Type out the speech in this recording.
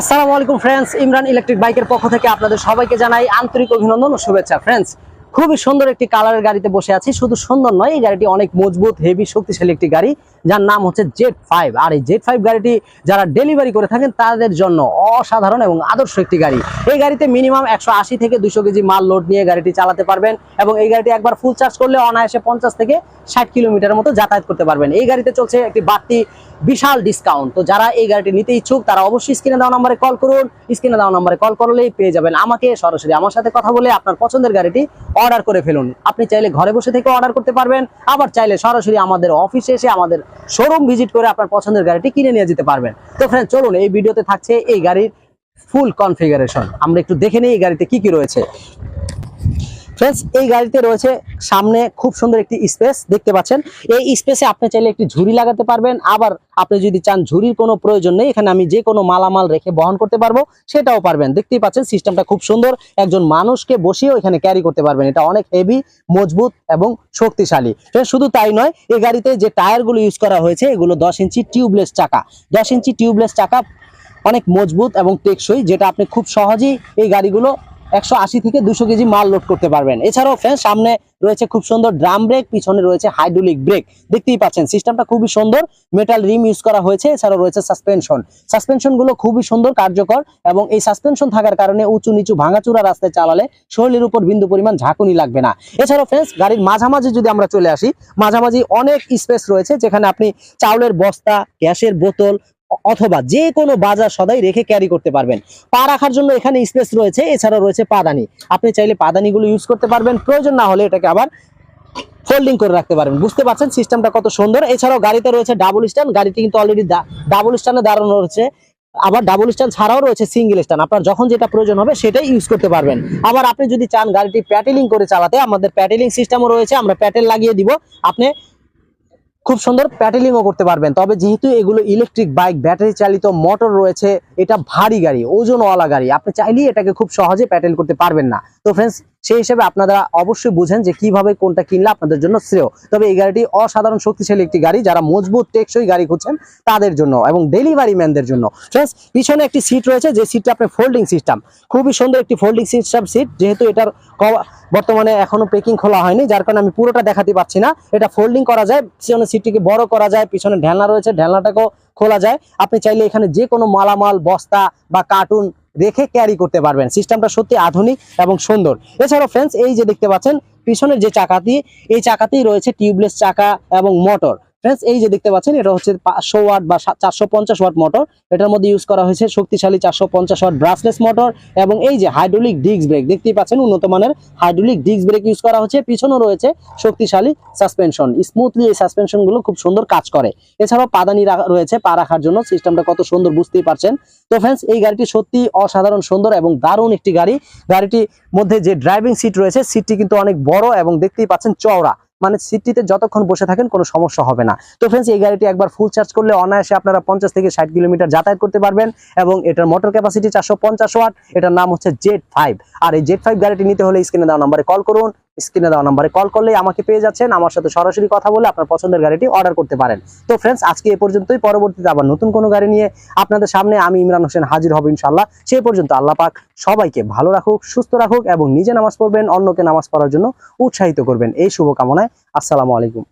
আসসালামু আলাইকুম friends Imran electric বাইকের পক্ষ থেকে আপনাদের সবাইকে জানাই আন্তরিক অভিনন্দন ও শুভেচ্ছা। ফ্রেন্ডস খুবই সুন্দর একটি কালারের গাড়িতে বসে আছি। শুধু সুন্দর নয়, এই গাড়িটি অনেক মজবুত হেভি শক্তিশালী একটি গাড়ি, যার নাম হচ্ছে জেড ফাইভ আর এই জেড ফাইভ গাড়িটি যারা ডেলিভারি করে থাকেন, তাদের জন্য অসাধারণ এবং আদর্শ একটি গাড়ি। এই গাড়িতে মিনিমাম একশো আশি থেকে দুশো কেজি মাল লোড নিয়ে গাড়িটি চালাতে পারবেন এবং এই গাড়িটি একবার ফুল চার্জ করলে অনায়াসে পঞ্চাশ থেকে ষাট কিলোমিটার মতো যাতায়াত করতে পারবেন। এই গাড়িতে চলছে একটি বাড়তি বিশাল ডিসকাউন্ট তো যারা এই গাড়িটি নিতে ইচ্ছুক, তারা অবশ্যই স্ক্রিনে দেওয়া নম্বরে কল করুন। স্ক্রিনে দেওয়া নম্বরে কল করলেই পেয়ে যাবেন। আমাকে সরাসরি আমার সাথে কথা বলে আপনার পছন্দের গাড়িটি অর্ডার করে ফেলুন। আপনি চাইলে ঘরে বসে থেকে অর্ডার করতে পারবেন, আবার চাইলে সরাসরি আমাদের অফিসে এসে আমাদের শোরুম ভিজিট করে আপনার পছন্দের গাড়িটি কিনে নিয়ে যেতে পারবেন। তো ফ্রেন্ড চলুন, এই ভিডিওতে থাকছে এই গাড়ির ফুল কনফিগারেশন আমরা একটু দেখে নিই এই গাড়িতে কি কি রয়েছে। ফ্রেন্ডস এই গাড়িতে রয়েছে সামনে খুব সুন্দর একটি স্পেস দেখতে পাচ্ছেন। এই স্পেসে আপনি চাইলে একটি ঝুড়ি লাগাতে পারবেন। আবার আপনি যদি চান ঝুড়ির কোনো প্রয়োজন নেই, এখানে আমি যে কোনো মালামাল রেখে বহন করতে পারব, সেটাও পারবেন। দেখতেই পাচ্ছেন সিস্টেমটা খুব সুন্দর। একজন মানুষকে বসিয়েও এখানে ক্যারি করতে পারবেন। এটা অনেক হেভি মজবুত এবং শক্তিশালী। শুধু তাই নয়, এই গাড়িতে যে টায়ারগুলো ইউজ করা হয়েছে, এগুলো দশ ইঞ্চি টিউবলেস চাকা। দশ ইঞ্চি টিউবলেস চাকা অনেক মজবুত এবং টেকসই, যেটা আপনি খুব সহজেই এই গাড়িগুলো একশো আশি থেকে দুশো কেজি মাল লোড করতে পারবেন। এছাড়াও ফ্রেন্ড সামনে রয়েছে খুব সুন্দর ড্রাম ব্রেক পিছনে রয়েছে হাইড্রোলিক ব্রেক দেখতেই পাচ্ছেন সিস্টেমটা খুবই সুন্দর মেটাল রিম ইউজ করা হয়েছে, এছাড়াও রয়েছে সাসপেনশন সাসপেনশনগুলো খুবই সুন্দর, কার্যকর এবং এই সাসপেনশন থাকার কারণে উঁচু নিচু ভাঙাচুরা রাস্তায় চালালে শরীরের উপর বিন্দু পরিমাণ ঝাঁকুনি লাগবে না। এছাড়াও ফ্রেন্ডস গাড়ির মাঝামাঝি যদি আমরা চলে আসি, মাঝামাঝি অনেক স্পেস রয়েছে যেখানে আপনি চাউলের বস্তা, গ্যাসের বোতল অথবা যে কোনো বাজার সদাই রেখে ক্যারি করতে পারবেন। পা রাখার জন্য এখানে স্পেস রয়েছে, এছাড়াও রয়েছে পাদানি। আপনি চাইলে পাদানিগুলো ইউজ করতে পারবেন। প্রয়োজন না হলে এটাকে আবার ফোল্ডিং করে রাখতে পারবেন। বুঝতে পারছেন সিস্টেমটা কত সুন্দর? এছাড়াও গাড়িতে রয়েছে ডাবল স্ট্যান্ড গাড়িটি কিন্তু অলরেডি ডাবল স্ট্যান্ডে দাঁড়ানো রয়েছে। আবার ডাবল স্ট্যান্ড ছাড়াও রয়েছে সিঙ্গেল স্ট্যান্ড আপনার যখন যেটা প্রয়োজন হবে সেটাই ইউজ করতে পারবেন। আবার আপনি যদি চান গাড়িটি প্যাটেলিং করে চালাতে, আমাদের প্যাটেলিং সিস্টেমও রয়েছে। আমরা প্যাটেল লাগিয়ে দিব। আপনি খুব সুন্দর প্যাটেলিংও করতে পারবেন। তবে যেহেতু এগুলো ইলেকট্রিক বাইক ব্যাটারি চালিত মোটর রয়েছে, এটা ভারী গাড়ি, ওজনওয়ালা গাড়ি। আপনি চাইলেই এটাকে খুব সহজে প্যাটেল করতে পারবেন না। তো ফ্রেন্ডস সেই হিসেবে আপনারা অবশ্যই বুঝেন যে কীভাবে কোনটা কিনলে আপনাদের জন্য শ্রেয়। তবে এই গাড়িটি অসাধারণ শক্তিশালী একটি গাড়ি, যারা মজবুত, টেকসই গাড়ি খুঁজছেন তাদের জন্য এবং ডেলিভারি ম্যানদের জন্য। পিছনে একটি সিট রয়েছে, যে সিটটা আপনার ফোল্ডিং সিস্টেম খুবই সুন্দর একটি ফোল্ডিং সিস্টেম সিট যেহেতু এটার বর্তমানে এখনও পেকিং খোলা হয়নি, যার কারণে আমি পুরোটা দেখাতে পারছি না। এটা ফোল্ডিং করা যায় পিছনে সিটটিকে বড় করা যায়, পিছনে ঢেলনা রয়েছে, ঢেলনাটাকেও খোলা যায়। আপনি চাইলে এখানে যে কোনো মালামাল, বস্তা বা কার্টুন রেখে ক্যারি করতে পারবেন। সিস্টেমটা সত্যি আধুনিক এবং সুন্দর। এছাড়াও ফ্রেন্ডস এই যে দেখতে পাচ্ছেন, পিছনের যে চাকাটি, এই চাকাতেই রয়েছে টিউবলেস চাকা এবং মোটর ফ্রেন্ডস এই যে দেখতে পাচ্ছেন, এটা হচ্ছে পাঁচশো ওয়াট বা চারশো পঞ্চাশ ওয়াট মোটর। এটার মধ্যে ইউজ করা হয়েছে শক্তিশালী চারশো পঞ্চাশ ওয়াট ব্রাসলেস মোটর এবং এই যে হাইড্রোলিক ডিস্ক ব্রেক দেখতেই পাচ্ছেন উন্নত মানের হাইড্রোলিক ডিস্ক ব্রেক ইউজ করা হচ্ছে। পিছনেও রয়েছে শক্তিশালী সাসপেনশন স্মুথলি এই সাসপেনশনগুলো খুব সুন্দর কাজ করে। এছাড়াও পাদানি রয়েছে, পা রাখার জন্য। সিস্টেমটা কত সুন্দর, বুঝতেই পারছেন। তো ফ্রেন্ডস এই গাড়িটি সত্যি অসাধারণ সুন্দর এবং দারুণ একটি গাড়ি। গাড়িটির মধ্যে যে ড্রাইভিং সিট রয়েছে সিটটি কিন্তু অনেক বড় এবং দেখতেই পাচ্ছেন চওড়া। মানে সিটটিতে যতক্ষণ বসে থাকেন কোনো সমস্যা হবে না। তো ফ্রেন্ডস এই গাড়িটি একবার ফুল চার্জ করলে অনায়াসে আপনারা পঞ্চাশ থেকে ষাট কিলোমিটার যাতায়াত করতে পারবেন এবং এটার মোটর ক্যাপাসিটি চারশো পঞ্চাশ ওয়াট, এটার নাম হচ্ছে জেড ফাইভ আর এই জেড ফাইভ গাড়িটি নিতে হলে স্ক্রিনে দেওয়া নম্বরে কল করুন। স্ক্রিনে দেওয়া নম্বরে কল করলেই আমাকে পেয়ে যাচ্ছেন। আমার সাথে সরাসরি কথা বলে আপনার পছন্দের গাড়িটি অর্ডার করতে পারেন। তো ফ্রেন্ডস আজকে এ পর্যন্তই। পরবর্তীতে আবার নতুন কোনো গাড়ি নিয়ে আপনাদের সামনে আমি ইমরান হোসেন হাজির হব ইনশাল্লাহ সেই পর্যন্ত আল্লাহ পাক সবাইকে ভালো রাখুক, সুস্থ রাখুক এবং নিজে নামাজ পড়বেন, অন্যকে নামাজ পড়ার জন্য উৎসাহিত করবেন। এই শুভকামনায় আসসালামু আলাইকুম।